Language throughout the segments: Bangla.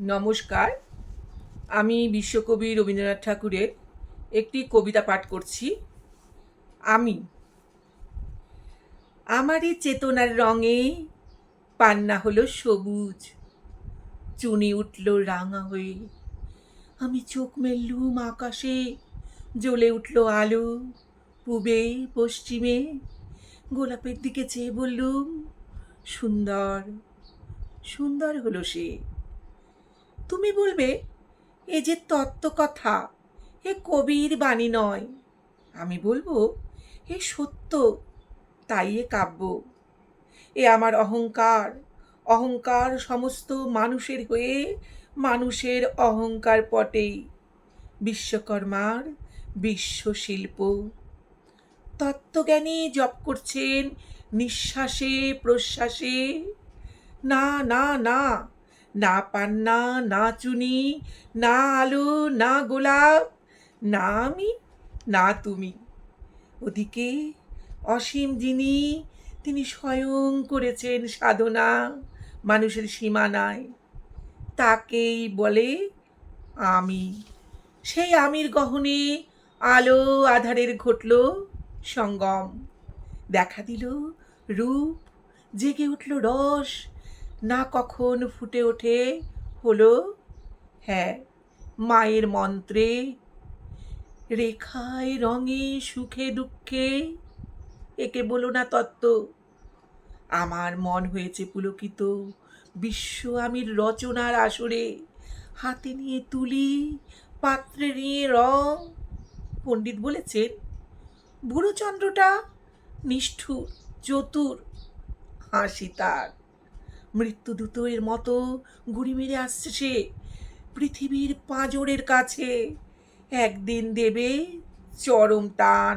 নমস্কার। আমি বিশ্বকবি রবীন্দ্রনাথ ঠাকুরের একটি কবিতা পাঠ করছি। আমি আমারই চেতনার রঙে পান্না হলো সবুজ, চুনি উঠল রাঙা হয়ে। আমি চোখ মেললুম আকাশে, জ্বলে উঠল আলো, পূবে, পশ্চিমে। গোলাপের দিকে চেয়ে বললুম, সুন্দর সুন্দর হলো সে। তুমি বলবে, এ যে তত্ত্বকথা এ কবির বাণী নয়। আমি বলব, এ সত্য, তাই এ কাব্য। এ আমার অহংকার অহংকার সমস্ত মানুষের হয়ে, মানুষের অহংকার পটেই। বিশ্বকর্মার বিশ্বশিল্প তত্ত্বজ্ঞানী জপ করছেন, নিঃশ্বাসে, প্রশ্বাসে, না না না না পান্না, না চুনি, না আলো, না গোলাপ, না আমি, না তুমি। ওদিকে অসীম যিনি, তিনি স্বয়ং করেছেন সাধনা, মানুষের সীমানায়। তাকেই বলে আমি। সেই আমির গহনে আলো আধারের ঘটল সঙ্গম। দেখা দিল রূপ, জেগে উঠল রস না কখন ফুটে ওঠে হলো? হ্যাঁ মায়ের মন্ত্রে, রেখায় রঙে, সুখে দুঃখে। একে বলো না তত্ত্ব। আমার মন হয়েছে পুলকিত, বিশ্ব আমির রচনার আসরে। হাতে নিয়ে তুলি, পাত্রে নিয়ে রং। পণ্ডিত বলেছেন, বুড়োচন্দ্রটা নিষ্ঠুর, চতুর, হাসি তার। মৃত্যুদূতের মতো গুড়ি মেরে আসছে সে পৃথিবীর পাঁজরের কাছে। একদিন দেবে চরম টান।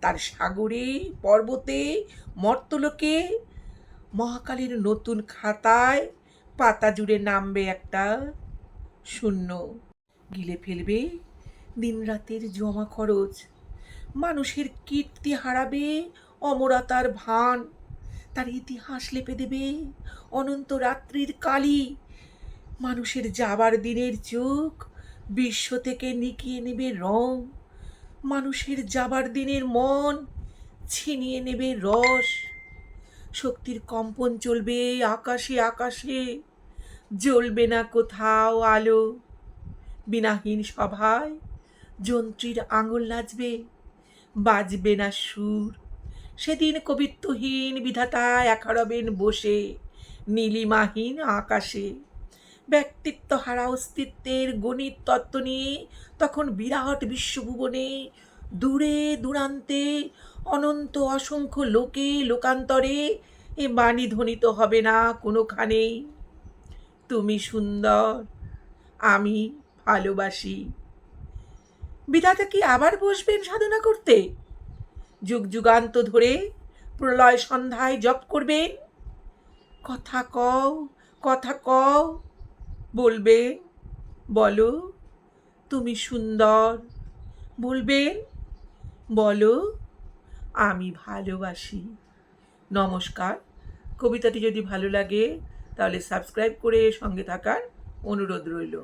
তার সাগরে, পর্বতে, মর্তলোকে, মহাকালের নতুন খাতায় পাতা জুড়ে নামবে একটা শূন্য। গিলে ফেলবে দিনরাতের জমা খরচ। মানুষের কীর্তি হারাবে অমরতার ভান। তার ইতিহাস লেপে দেবে। অনন্ত রাত্রির কালি। মানুষের যাবার দিনের চোখ বিশ্ব থেকে নিকিয়ে নেবে রং। মানুষের যাবার দিনের মন ছিনিয়ে নেবে রস। শক্তির কম্পন চলবে আকাশে আকাশে। জ্বলবে না কোথাও আলো। বিনাহীন সভায় যন্ত্রীর আঙুল নাচবে। বাজবে না সুর। সেদিন কবিত্বহীন বিধাতা একারবেন বসে, নীলিমাহীন আকাশে। ব্যক্তিত্ব হারা অস্তিত্বের গণিত তত্ত্ব নিয়ে তখন বিরাট বিশ্বভুবনে দূরে দূরান্তে অনন্ত অসংখ্য লোকে লোকান্তরে এ বাণী ধ্বনিত হবে না কোনোখানেই তুমি সুন্দর, আমি ভালোবাসি। বিধাতা কি আবার বসবেন সাধনা করতে? যুগ যুগান্ত ধরে প্রলয় সন্ধ্যায় জপ করবেন কথা কও কথা কও, বলবে, বলো, তুমি সুন্দর বলবেন বলো, আমি ভালোবাসি। নমস্কার। কবিতাটি যদি ভালো লাগে, তাহলে সাবস্ক্রাইব করে সঙ্গে থাকার অনুরোধ রইল।